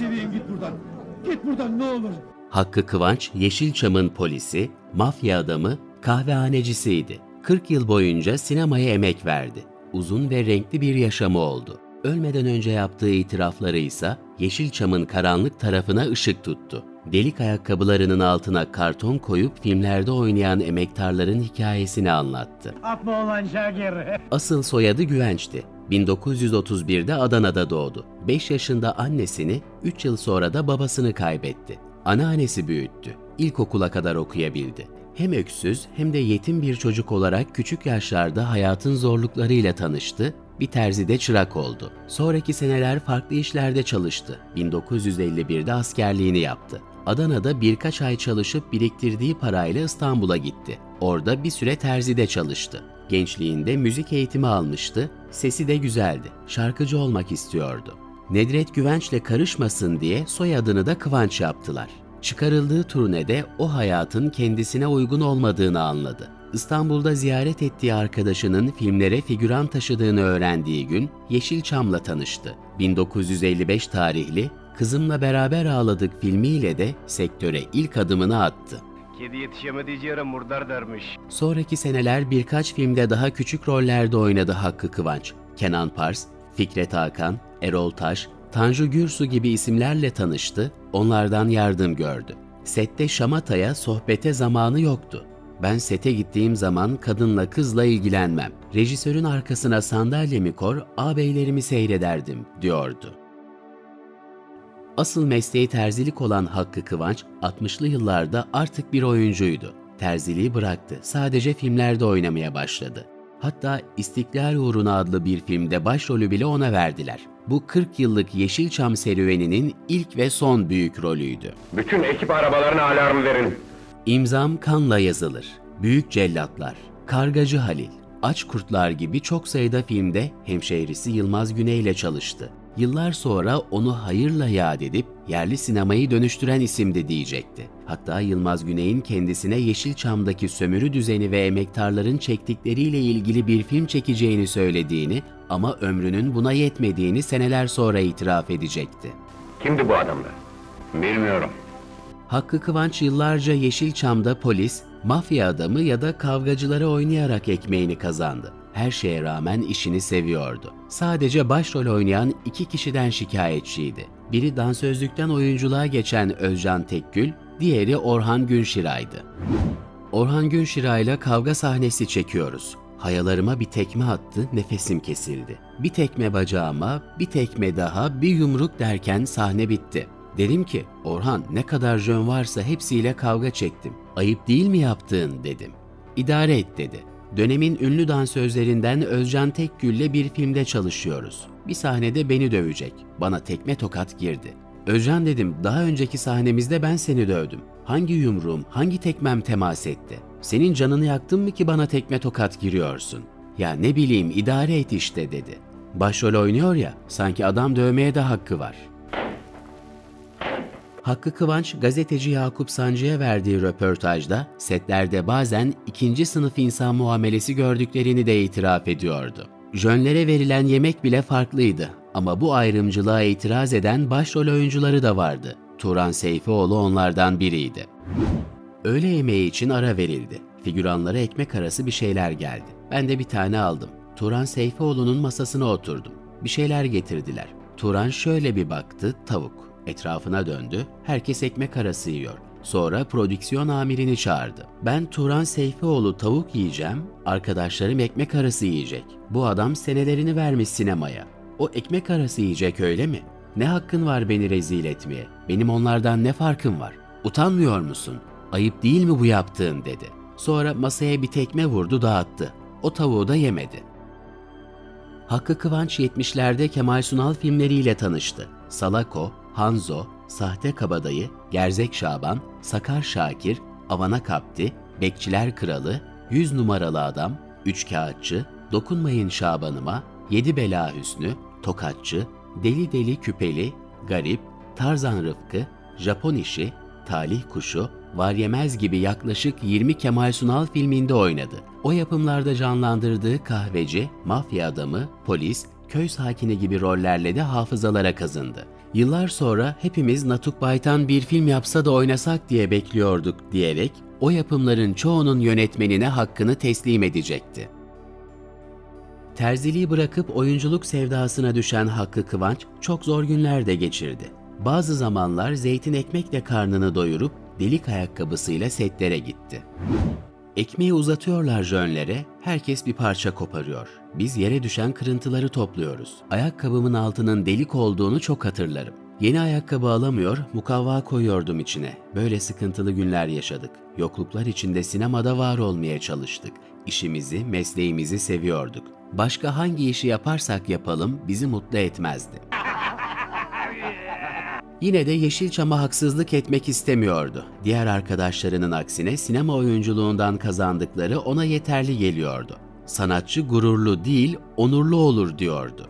seveyim git buradan. Git buradan ne olur. Hakkı Kıvanç, Yeşilçam'ın polisi, mafya adamı, kahvehanecisiydi. 40 yıl boyunca sinemaya emek verdi. Uzun ve renkli bir yaşamı oldu. Ölmeden önce yaptığı itirafları ise Yeşilçam'ın karanlık tarafına ışık tuttu. Delik ayakkabılarının altına karton koyup filmlerde oynayan emektarların hikayesini anlattı. Atma olan. Asıl soyadı Güvenç'ti. 1931'de Adana'da doğdu. 5 yaşında annesini, 3 yıl sonra da babasını kaybetti. Anneannesi büyüttü. İlkokula kadar okuyabildi. Hem öksüz hem de yetim bir çocuk olarak küçük yaşlarda hayatın zorluklarıyla tanıştı, bir terzide çırak oldu. Sonraki seneler farklı işlerde çalıştı. 1951'de askerliğini yaptı. Adana'da birkaç ay çalışıp biriktirdiği parayla İstanbul'a gitti. Orada bir süre terzide çalıştı. Gençliğinde müzik eğitimi almıştı, sesi de güzeldi, şarkıcı olmak istiyordu. Nedret Güvenç'le karışmasın diye soyadını da Kıvanç yaptılar. Çıkarıldığı turnede o hayatın kendisine uygun olmadığını anladı. İstanbul'da ziyaret ettiği arkadaşının filmlere figüran taşıdığını öğrendiği gün Yeşilçam'la tanıştı. 1955 tarihli Kızımla Beraber Ağladık filmiyle de sektöre ilk adımını attı. Kedi yetişemediği yere murdar dermiş. Sonraki seneler birkaç filmde daha küçük rollerde oynadı Hakkı Kıvanç. Kenan Pars, Fikret Hakan, Erol Taş, Tanju Gürsu gibi isimlerle tanıştı, onlardan yardım gördü. Sette şamataya, sohbete zamanı yoktu. Ben sete gittiğim zaman kadınla kızla ilgilenmem. Rejisörün arkasına sandalyemi kor, ağabeylerimi seyrederdim, diyordu. Asıl mesleği terzilik olan Hakkı Kıvanç, 60'lı yıllarda artık bir oyuncuydu. Terziliği bıraktı, sadece filmlerde oynamaya başladı. Hatta İstiklal Uğruna adlı bir filmde başrolü bile ona verdiler. Bu 40 yıllık Yeşilçam serüveninin ilk ve son büyük rolüydü. Bütün ekip arabalarına alarm verin. İmzam kanla yazılır. Büyük Cellatlar, Kargacı Halil, Aç Kurtlar gibi çok sayıda filmde hemşehrisi Yılmaz Güney ile çalıştı. Yıllar sonra onu hayırla yad edip yerli sinemayı dönüştüren isimdi diyecekti. Hatta Yılmaz Güney'in kendisine Yeşilçam'daki sömürü düzeni ve emektarların çektikleriyle ilgili bir film çekeceğini söylediğini ama ömrünün buna yetmediğini seneler sonra itiraf edecekti. Kimdi bu adamlar? Bilmiyorum. Hakkı Kıvanç yıllarca Yeşilçam'da polis, mafya adamı ya da kavgacıları oynayarak ekmeğini kazandı. Her şeye rağmen işini seviyordu. Sadece başrol oynayan iki kişiden şikayetçiydi. Biri dansözlükten oyunculuğa geçen Özcan Tekgül, diğeri Orhan Günşiray'dı. Orhan Günşiray'la kavga sahnesi çekiyoruz. Hayalarıma bir tekme attı, nefesim kesildi. Bir tekme bacağıma, bir tekme daha, bir yumruk derken sahne bitti. Dedim ki, Orhan ne kadar jön varsa hepsiyle kavga çektim. Ayıp değil mi yaptığın dedim. İdare et dedi. Dönemin ünlü dansözlerinden Özcan Tekgül'le bir filmde çalışıyoruz. Bir sahnede beni dövecek. Bana tekme tokat girdi. Özcan dedim, daha önceki sahnemizde ben seni dövdüm. Hangi yumruğum, hangi tekmem temas etti? Senin canını yaktım mı ki bana tekme tokat giriyorsun? Ya ne bileyim idare et işte dedi. Başrol oynuyor ya, sanki adam dövmeye de hakkı var. Hakkı Kıvanç, gazeteci Yakup Sancı'ya verdiği röportajda setlerde bazen ikinci sınıf insan muamelesi gördüklerini de itiraf ediyordu. Jönlere verilen yemek bile farklıydı ama bu ayrımcılığa itiraz eden başrol oyuncuları da vardı. Turan Seyfioğlu onlardan biriydi. Öğle yemeği için ara verildi. Figüranlara ekmek arası bir şeyler geldi. Ben de bir tane aldım. Turan Seyfioğlu'nun masasına oturdum. Bir şeyler getirdiler. Turan şöyle bir baktı, tavuk. Etrafına döndü, herkes ekmek arası yiyor. Sonra prodüksiyon amirini çağırdı. Ben Turan Seyfioğlu tavuk yiyeceğim, arkadaşlarım ekmek arası yiyecek. Bu adam senelerini vermiş sinemaya. O ekmek arası yiyecek öyle mi? Ne hakkın var beni rezil etmeye? Benim onlardan ne farkım var? Utanmıyor musun? Ayıp değil mi bu yaptığın dedi. Sonra masaya bir tekme vurdu dağıttı. O tavuğu da yemedi. Hakkı Kıvanç 70'lerde Kemal Sunal filmleriyle tanıştı. Salako, Hanzo, Sahte Kabadayı, Gerzek Şaban, Sakar Şakir, Avana Kapti, Bekçiler Kralı, Yüz Numaralı Adam, Üçkağıtçı, Dokunmayın Şabanıma, Yedi Bela Hüsnü, Tokatçı, Deli Deli Küpeli, Garip, Tarzan Rıfkı, Japon İşi, Talih Kuşu, Var Yemez gibi yaklaşık 20 Kemal Sunal filminde oynadı. O yapımlarda canlandırdığı kahveci, mafya adamı, polis, köy sakini gibi rollerle de hafızalara kazındı. Yıllar sonra hepimiz Natuk Baytan bir film yapsa da oynasak diye bekliyorduk diyerek o yapımların çoğunun yönetmenine hakkını teslim edecekti. Terziliği bırakıp oyunculuk sevdasına düşen Hakkı Kıvanç çok zor günler de geçirdi. Bazı zamanlar zeytin ekmekle karnını doyurup delik ayakkabısıyla setlere gitti. Ekmeği uzatıyorlar jönlere, herkes bir parça koparıyor. Biz yere düşen kırıntıları topluyoruz. Ayakkabımın altının delik olduğunu çok hatırlarım. Yeni ayakkabı alamıyor, mukavva koyuyordum içine. Böyle sıkıntılı günler yaşadık. Yokluklar içinde sinemada var olmaya çalıştık. İşimizi, mesleğimizi seviyorduk. Başka hangi işi yaparsak yapalım bizi mutlu etmezdi. Yine de Yeşilçam'a haksızlık etmek istemiyordu. Diğer arkadaşlarının aksine sinema oyunculuğundan kazandıkları ona yeterli geliyordu. Sanatçı gururlu değil, onurlu olur diyordu.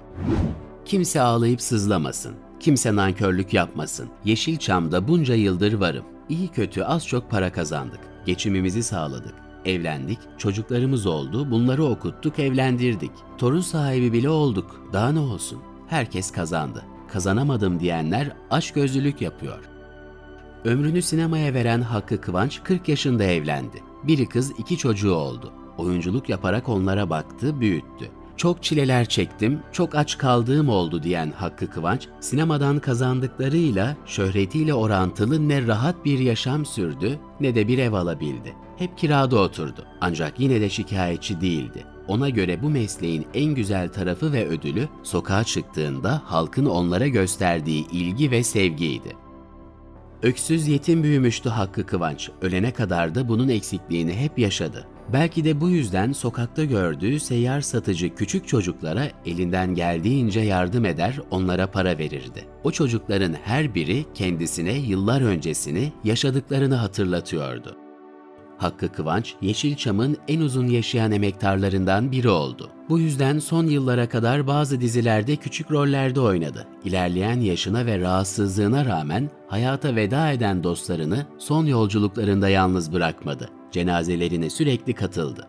Kimse ağlayıp sızlamasın. Kimse nankörlük yapmasın. Yeşilçam'da bunca yıldır varım. İyi kötü az çok para kazandık. Geçimimizi sağladık. Evlendik, çocuklarımız oldu, bunları okuttuk, evlendirdik. Torun sahibi bile olduk. Daha ne olsun? Herkes kazandı. Kazanamadım diyenler açgözlülük yapıyor. Ömrünü sinemaya veren Hakkı Kıvanç 40 yaşında evlendi. Biri kız iki çocuğu oldu. Oyunculuk yaparak onlara baktı, büyüttü. Çok çileler çektim, çok aç kaldığım oldu diyen Hakkı Kıvanç, sinemadan kazandıklarıyla, şöhretiyle orantılı ne rahat bir yaşam sürdü ne de bir ev alabildi. Hep kirada oturdu. Ancak yine de şikayetçi değildi. Ona göre bu mesleğin en güzel tarafı ve ödülü sokağa çıktığında halkın onlara gösterdiği ilgi ve sevgiydi. Öksüz yetim büyümüştü Hakkı Kıvanç. Ölene kadar da bunun eksikliğini hep yaşadı. Belki de bu yüzden sokakta gördüğü seyyar satıcı küçük çocuklara elinden geldiğince yardım eder, onlara para verirdi. O çocukların her biri kendisine yıllar öncesini, yaşadıklarını hatırlatıyordu. Hakkı Kıvanç, Yeşilçam'ın en uzun yaşayan emektarlarından biri oldu. Bu yüzden son yıllara kadar bazı dizilerde küçük rollerde oynadı. İlerleyen yaşına ve rahatsızlığına rağmen hayata veda eden dostlarını son yolculuklarında yalnız bırakmadı. Cenazelerine sürekli katıldı.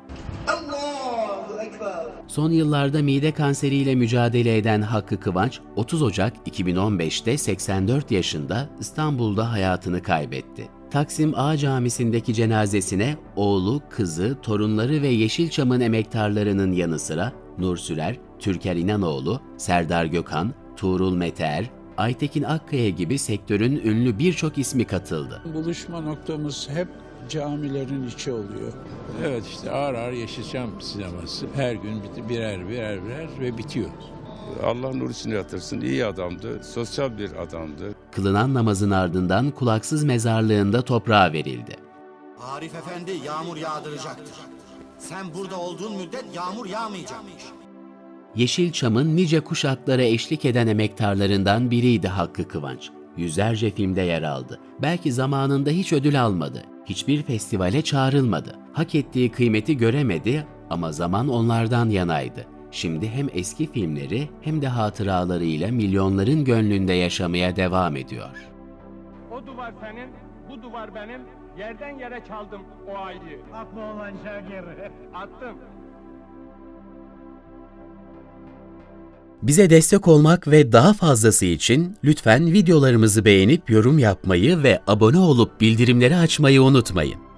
Son yıllarda mide kanseriyle mücadele eden Hakkı Kıvanç, 30 Ocak 2015'te 84 yaşında İstanbul'da hayatını kaybetti. Taksim A Camisi'ndeki cenazesine oğlu, kızı, torunları ve Yeşilçam'ın emektarlarının yanı sıra Nur Sürer, Türker İnanoğlu, Serdar Gökhan, Tuğrul Meteer, Aytekin Akkaya gibi sektörün ünlü birçok ismi katıldı. Buluşma noktamız hep camilerin içi oluyor. Evet işte ağır ağır Yeşilçam sineması. Her gün birer birer birer ve bitiyor. Allah nur içine yatırsın. İyi adamdı, sosyal bir adamdı. Kılınan namazın ardından kulaksız mezarlığında toprağa verildi. Arif Efendi yağmur yağdıracaktır. Sen burada olduğun müddet yağmur yağmayacakmış. Yeşilçam'ın nice kuşaklara eşlik eden emektarlarından biriydi Hakkı Kıvanç. Yüzlerce filmde yer aldı. Belki zamanında hiç ödül almadı. Hiçbir festivale çağrılmadı. Hak ettiği kıymeti göremedi ama zaman onlardan yanaydı. Şimdi hem eski filmleri hem de hatıralarıyla milyonların gönlünde yaşamaya devam ediyor. O duvar senin, bu duvar benim. Yerden yere çaldım o ayıyı. Haklı olan Şakir. Attım. Bize destek olmak ve daha fazlası için lütfen videolarımızı beğenip yorum yapmayı ve abone olup bildirimleri açmayı unutmayın.